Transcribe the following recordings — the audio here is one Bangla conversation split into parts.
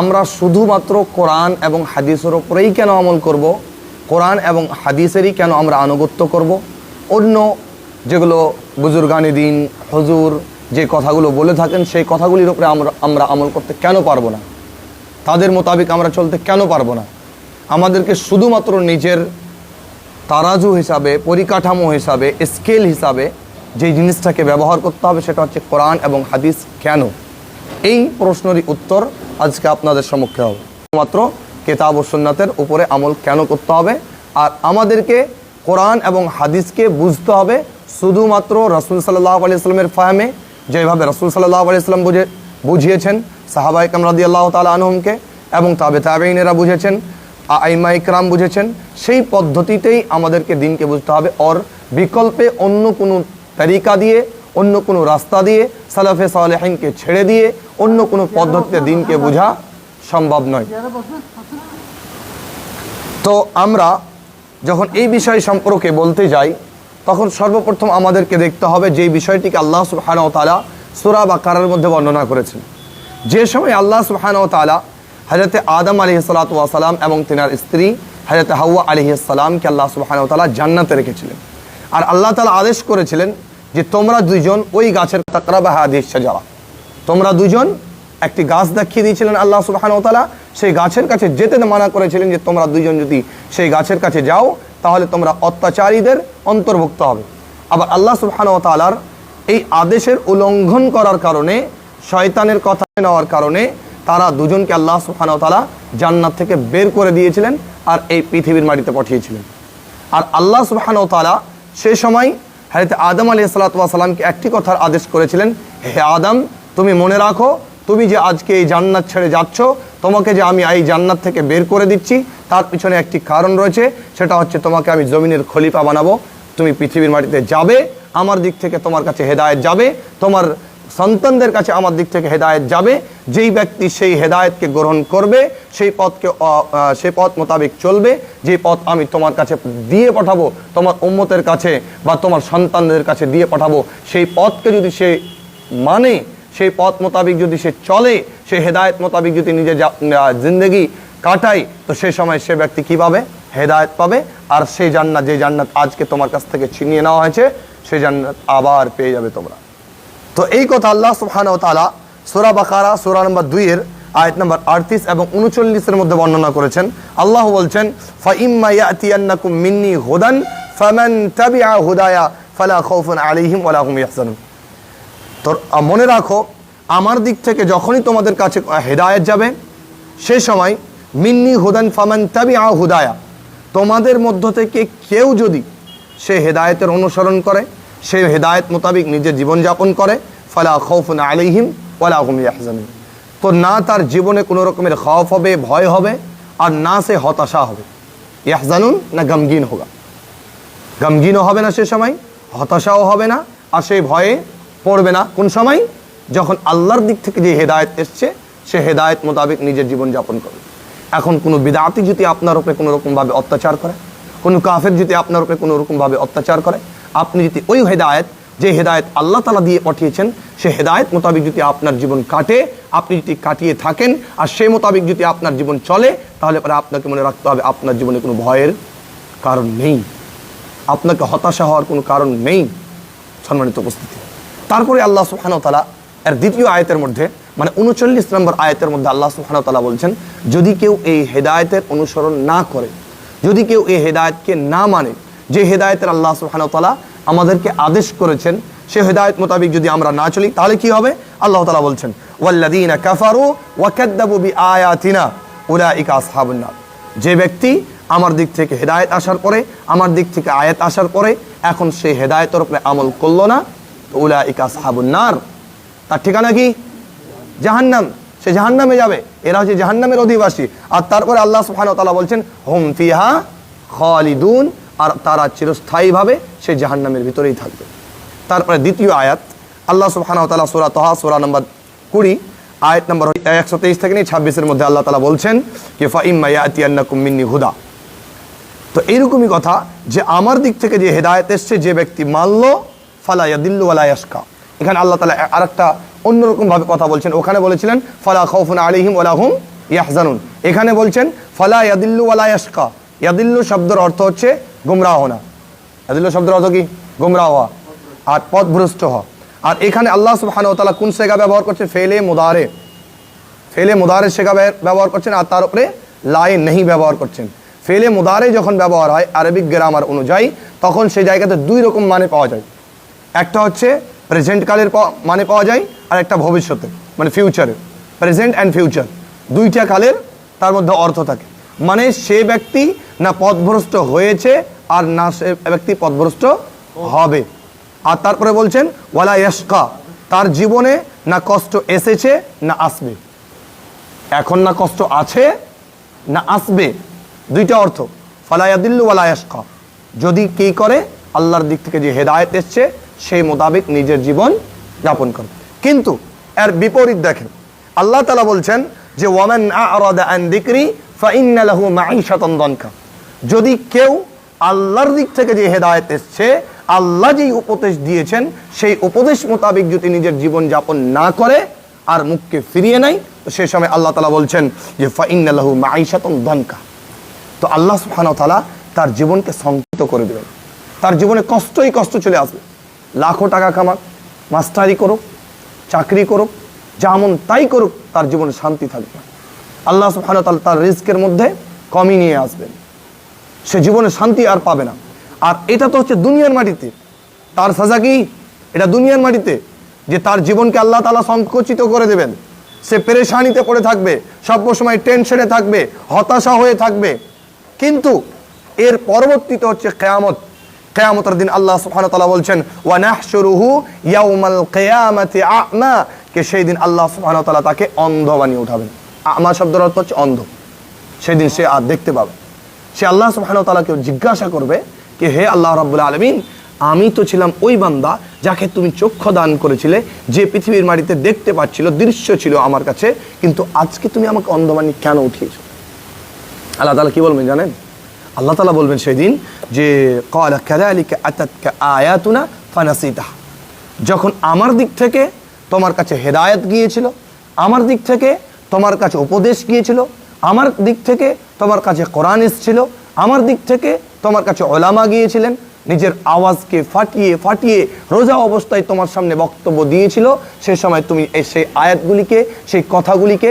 আমরা শুধুমাত্র কোরআন এবং হাদিসের ওপরেই কেন আমল করব? কোরআন এবং হাদিসেরই কেন আমরা আনুগত্য করব? অন্য যেগুলো বুজুর্গানি দিন, হজুর যে কথাগুলো বলে থাকেন, সেই কথাগুলির উপরে আমরা আমরা আমল করতে কেন পারব না? তাদের মোতাবেক আমরা চলতে কেন পারব না? আমাদেরকে শুধুমাত্র নিজের তারাজু হিসাবে, পরিকাঠামো হিসাবে, স্কেল হিসাবে যে জিনিসটাকে ব্যবহার করতে হবে, সেটা হচ্ছে কোরআন এবং হাদিস কেন? এই প্রশ্নেরই উত্তর আজকে আপনাদের সম্মুখে হবে। মাত্র কেতাব ও সুন্নাতের উপরে আমল কেন করতে হবে? আর আমাদেরকে কোরআন এবং হাদিসকে বুঝতে হবে শুধুমাত্র রসুল সাল্লাহ আলি ইসলামের ফাহমে। যেভাবে রসুল সাল্লাহ আলি ইসলাম বুঝে বুঝিয়েছেন সাহাবা ইকরাম রাদি আল্লাহ তালা আনহমকে এবং তাবে তাবেইনেরা বুঝেছেন আইমা ইকরাম বুঝেছেন, সেই পদ্ধতিতেই আমাদেরকে দিনকে বুঝতে হবে। ওর বিকল্পে অন্য কোনো তালিকা দিয়ে অন্য কোনো রাস্তা দিয়ে সালাফে সালেহিনকে ছেড়ে দিয়ে অন্য কোনো পদ্ধতিতে দিনকে বোঝা সম্ভব নয়। তো আমরা যখন এই বিষয় সম্পর্কে বলতে যাই, তখন সর্বপ্রথম আমাদেরকে দেখতে হবে যে বিষয়টিকে আল্লাহ সুবহানাহু ওয়া তাআলা বা কারার মধ্যে বর্ণনা করেছেন। যে সময় আল্লাহ সুবহানাহু ওয়া তাআলা হযরতে আদম আলাইহিস সালাতু ওয়া সালাম এবং তিনার স্ত্রী হযরতে হাওয়া সালামকে আল্লাহ সুবহানাহু ওয়া তাআলা জান্নাতে রেখেছিলেন। আর আল্লাহ তাআলা আদেশ করেছিলেন যে তোমরা দুজন ওই গাছের তাকরাবা হাদিস সাজারা তোমরা দুজন একটি গাছ দেখিয়ে দিয়েছিলেন আল্লাহ সুবাহান তালা সেই গাছের কাছে যেতে মানা করেছিলেন যে তোমরা দুজন যদি সেই গাছের কাছে যাও, তাহলে তোমরা অত্যাচারীদের অন্তর্ভুক্ত হবে। আবার আল্লাহ সুবহান তালার এই আদেশের উল্লঙ্ঘন করার কারণে, শয়তানের কথা নেওয়ার কারণে, তারা দুজনকে আল্লাহ সুবহান তালা জান্নাত থেকে বের করে দিয়েছিলেন আর এই পৃথিবীর মাটিতে পাঠিয়েছিলেন। আর আল্লাহ সুবহান তালা সে সময় হয়তো আদম আলী সালাতামকে একটি কথার আদেশ করেছিলেন, হে আদম, তুমি মনে রাখো, তুমি যে আজকে এই জান্নাত ছেড়ে যাচ্ছ, তোমাকে যে আমি এই জান্নাত থেকে বের করে দিচ্ছি, তার পিছনে একটি কারণ রয়েছে, সেটা হচ্ছে তোমাকে আমি জমিনের খলিফা বানাবো। তুমি পৃথিবীর মাটিতে যাবে, আমার দিক থেকে তোমার কাছে হেদায়ত যাবে, তোমার সন্তানদের কাছে আমার দিক থেকে হেদায়েত যাবে। যেই ব্যক্তি সেই হেদায়েতকে গ্রহণ করবে, সেই পথকে সেই পথ মোতাবেক চলবে, যে পথ আমি তোমার কাছে দিয়ে পাঠাবো, তোমার উম্মতের কাছে বা তোমার সন্তানদের কাছে দিয়ে পাঠাবো, সেই পথকে যদি সে মানে সেই পথ মোতাবেক যদি সে চলে, সে হেদায়েত মোতাবেক যদি নিজে জিন্দগি কাটায়, তো সে সময় সে ব্যক্তি কি পাবে? হেদায়েত পাবে। আর সেই জান্নাত, যে জান্নাত আজকে তোমার কাছ থেকে ছিনিয়ে নেওয়া হয়েছে সেই জান্নাত আবার পেয়ে যাবে তোমরা। তো এই কথা আল্লাহ সুবহানাহু ওয়া তাআলা সূরা বাকারা, সূরা নম্বর 2 এর আয়াত নম্বর 38 এবং 39 এর মধ্যে বর্ণনা করেছেন। আল্লাহ বলছেন মিন্নি হুদান, ফামান তো মনে রাখো, আমার দিক থেকে যখনই তোমাদের কাছে হেদায়েত যাবে, সে সময় মিন্নি হুদান, ফামান তাবিআ হুদায়া, তোমাদের মধ্য থেকে কেউ যদি সে হেদায়েতের অনুসরণ করে সে হেদায়েত মোতাবেক নিজের জীবনযাপন করে, ফালা খৌফুন আলাইহিম ওয়ালা হুম ইয়াহজানুন। তো না তার জীবনে কোনো রকমের খৌফ হবে, ভয় হবে, আর না সে হতাশা হবে। ইয়াহজানুন না গমগিন হোগা। গমগিনও হবে না সে সময়, হতাশাও হবে না, আর সেই ভয়ে পড়বে না। কোন সময়? যখন আল্লাহর দিক থেকে যে হেদায়েত এসছে, সে হেদায়েত মোতাবেক নিজের জীবনযাপন করবে এখন কোনো বিদাতি যদি আপনার উপরে কোনো রকমভাবে অত্যাচার করে, কোনো কাফের যদি আপনার উপরে কোনো রকমভাবে অত্যাচার করে আপনি যদি ওই হেদায়েত, যে হেদায়েত আল্লাহ তালা দিয়ে পাঠিয়েছেন, সে হেদায়ত মোতাবেক যদি আপনার জীবন কাটে, আপনি যদি কাটিয়ে থাকেন, আর সে মোতাবেক যদি আপনার জীবন চলে, তাহলে পরে আপনাকে মনে রাখতে হবে আপনার জীবনে কোনো ভয়ের কারণ নেই। আপনাকে হতাশা হওয়ার কোনো কারণ নেই। সম্মানিত উপস্থিতি। তারপরে আল্লাহ তাআলা এর দ্বিতীয় আয়তের মধ্যে মানে উনচল্লিশ নম্বর আয়তের মধ্যে আল্লাহ ওয়া বলছেন, যদি কেউ এই হেদায়তের অনুসরণ না করে, যদি কেউ এই হেদায়েতকে না মানে যে হেদায়েতের আল্লাহ ওয়া আমাদেরকে আদেশ করেছেন, সে হেদায়েত মোতাবেক যদি আমরা না চলি, তাহলে কি হবে? আল্লাহ তালা বলছেন, ওয়াল্লাযীনা কাফারু ওয়া কাযযাবু বিআয়াতিনা উলাইকা আসহাবুন নার। যে ব্যক্তি আমার দিক থেকে হেদায়েত আসার পরে, আমার দিক থেকে আয়াত আসার পরে, এখন সে হেদায়েতের উপরে আমল করল না, তো উলাইকা আসহাবুন নার। তার ঠিকানা কি? জাহান্নাম। সে জাহান্নামে যাবে। এরা হচ্ছে জাহান্নামের অধিবাসী। আর তারপরে আল্লাহ সুবহানাহু ওয়া তাআলা বলছেন, হুম ফিহা খালিদুন আর তারা চিরস্থায়ীভাবে সে জাহান্নামের ভিতরেই থাকবে। তারপরে দ্বিতীয় আয়াত, আল্লাহ সুবহানাহু তাআলা সূরা তাহা, সূরা নম্বর 20 আয়াত নম্বর 123 থেকে নিয়ে ছাব্বিশের মধ্যে আল্লাহ তালা বলছেন কি, ফা ইম্মা ইয়াতিয়ান্নাকুম মিন্নি হুদা। তো এইরকমই কথা যে আমার দিক থেকে যে হেদায়েত এসছে, যে ব্যক্তি মানল, ফালা ইয়াদিল্লু ওয়ালা এখানে আল্লাহ তালা আরেকটা অন্যরকম ভাবে কথা বলছেন। ওখানে বলেছিলেন, ফালা খাউফুন আলিহিম ওয়ালা হুম ইয়াহজানুন। এখানে বলছেন, ফলা ইয়াদিল্লু ওয়ালা ইয়াদিল্লু শব্দের অর্থ হচ্ছে গুমরাহ না ইয়াদিল্লু শব্দের অর্থ কি? গুমরাহ হওয়া। আর পথভ্রষ্ট হওয়া। আর এখানে আল্লাহ তাআলা কোন সেগা ব্যবহার করছে? ফেলে মুদারে। ফেলে মুদারে শেখা ব্যবহার করছেন আর তার উপরে লাই নেই ব্যবহার করছেন। ফেলে মুদারে যখন ব্যবহার হয় আরবিক গ্রামার অনুযায়ী, তখন সেই জায়গাতে দুই রকম মানে পাওয়া যায়। একটা হচ্ছে প্রেজেন্ট কালের মানে পাওয়া যায়, আর একটা ভবিষ্যতে মানে ফিউচারে প্রেজেন্ট অ্যান্ড ফিউচার দুইটা কালের তার মধ্যে অর্থ থাকে। মানে সে ব্যক্তি না পথভ্রষ্ট হয়েছে আর না সে ব্যক্তি পথভ্রষ্ট হবে। আর তারপরে বলছেন, ওয়ালা ইয়াশকা তার জীবনে না কষ্ট এসেছে, না আসবে। এখন না কষ্ট আছে, না আসবে। দুইটা অর্থ ফালায়াদিল্লু ওয়ালায়াসকা যদি কি করে, আল্লাহর দিক থেকে যে হেদায়েত এসছে, সেই মোতাবেক নিজের জীবন যাপন করে। কিন্তু এর বিপরীত দেখেন, আল্লাহ তালা বলছেন যে ওয়ামান আন দিকরি ফাইন্না লাহু মাঈশাতান দনকা যদি কেউ আল্লাহর দিক থেকে যে হেদায়েত এসছে, আল্লাহ যেই উপদেশ দিয়েছেন, সেই উপদেশ মোতাবেক যদি নিজের জীবন যাপন না করে আর মুখকে ফিরিয়ে নেয়, তো সে সময় আল্লাহ তালা বলছেন যে ফাইনাল্লাহু মাইশাতন দনকা। তো আল্লাহ তাআলা তার জীবনকে সংকিত করে দেবেন তার জীবনে কষ্টই কষ্ট চলে আসবে। লাখো টাকা কামাক, মাস্টারি করুক, চাকরি করুক, যেমন তাই করুক, তার জীবনে শান্তি থাকবে। আল্লাহ তাআলা তার রিস্কের মধ্যে কমই নিয়ে আসবেন। সে জীবনে শান্তি আর পাবে না। আর এটা তো হচ্ছে দুনিয়ার মাটিতে। তার সাজা কি? এটা দুনিয়ার মাটিতে। যে তার জীবনকে আল্লাহ তালা সংকুচিত করে দেবেন। সে পেরেশানিতে পড়ে থাকবে সর্বসময় টেনশনে থাকবে, হতাশা হয়ে থাকবে। কিন্তু এর পরবর্তীতে হচ্ছে কেয়ামত। কেয়ামতের দিন আল্লাহ সুবহানাহু বলছেন ওয়া নাহশুরুহু ইয়াউমাল কিয়ামাতি আ'মা কে সেই দিন আল্লাহ ওয়া তাকে অন্ধ বানিয়ে উঠাবেন। আমা শব্দের অর্থ হচ্ছে অন্ধ। সেদিন সে আর দেখতে পাবে সে আল্লাহ ওয়া জিজ্ঞাসা করবে যে হে আল্লাহ রাব্বুল আলামিন, আমি তো ছিলাম ওই বান্দা যাকে তুমি চক্ষু দান করেছিলে, যে পৃথিবীর মাটিতে দেখতে পাচ্ছিল, দৃশ্য ছিল আমার কাছে, কিন্তু আজকে তুমি আমাকে অন্ধবাণী কেন উঠিয়েছো? আল্লাহ তালা কি বলবেন জানেন? আল্লাহ তালা বলবেন যে, ক্বালা কাযালিকা আতাতকা আয়াতুনা ফানাসিতাহা। যখন আমার দিক থেকে তোমার কাছে হেদায়েত গিয়েছিল, আমার দিক থেকে তোমার কাছে উপদেশ গিয়েছিল আমার দিক থেকে তোমার কাছে কোরআন এসেছিল, আমার দিক থেকে তোমার কাছে ওলামা গিয়েছিলেন, নিজের আওয়াজকে ফাটিয়ে ফাটিয়ে রোজা অবস্থায় তোমার সামনে বক্তব্য দিয়েছিল, সে সময় তুমি সেই আয়াতগুলিকে, সেই কথাগুলিকে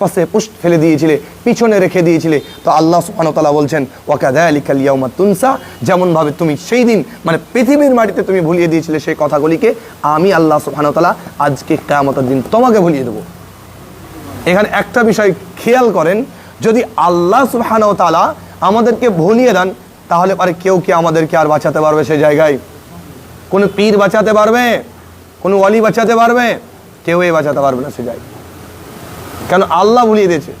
পাশে পুষ্ট ফেলে দিয়েছিলে, পিছনে রেখে দিয়েছিলে। তো আল্লাহ তাআলা বলছেন, ওয়াকাযালিকাল ইয়াউমা তুনসা যেমন ভাবে তুমি সেই দিন মানে পৃথিবীর মাটিতে তুমি ভুলিয়ে দিয়েছিলে সেই কথাগুলিকে, আমি আল্লাহ সুবহানাহু আজকে কিয়ামতের দিন তোমাকে ভুলিয়ে দেবো। এখানে একটা বিষয় খেয়াল করেন, যদি আল্লাহ সুবহানাহু তালা আমাদেরকে ভুলিয়ে দেন, তাহলে পারে কেউ কি আমাদেরকে আর বাঁচাতে পারবে সেই জায়গায়? কোনো পীর বাঁচাতে পারবে? কোনো অলি বাঁচাতে পারবে? কেউই বাঁচাতে পারবে না সে জায়গায়। কেন আল্লাহ ভুলিয়ে দিয়েছে?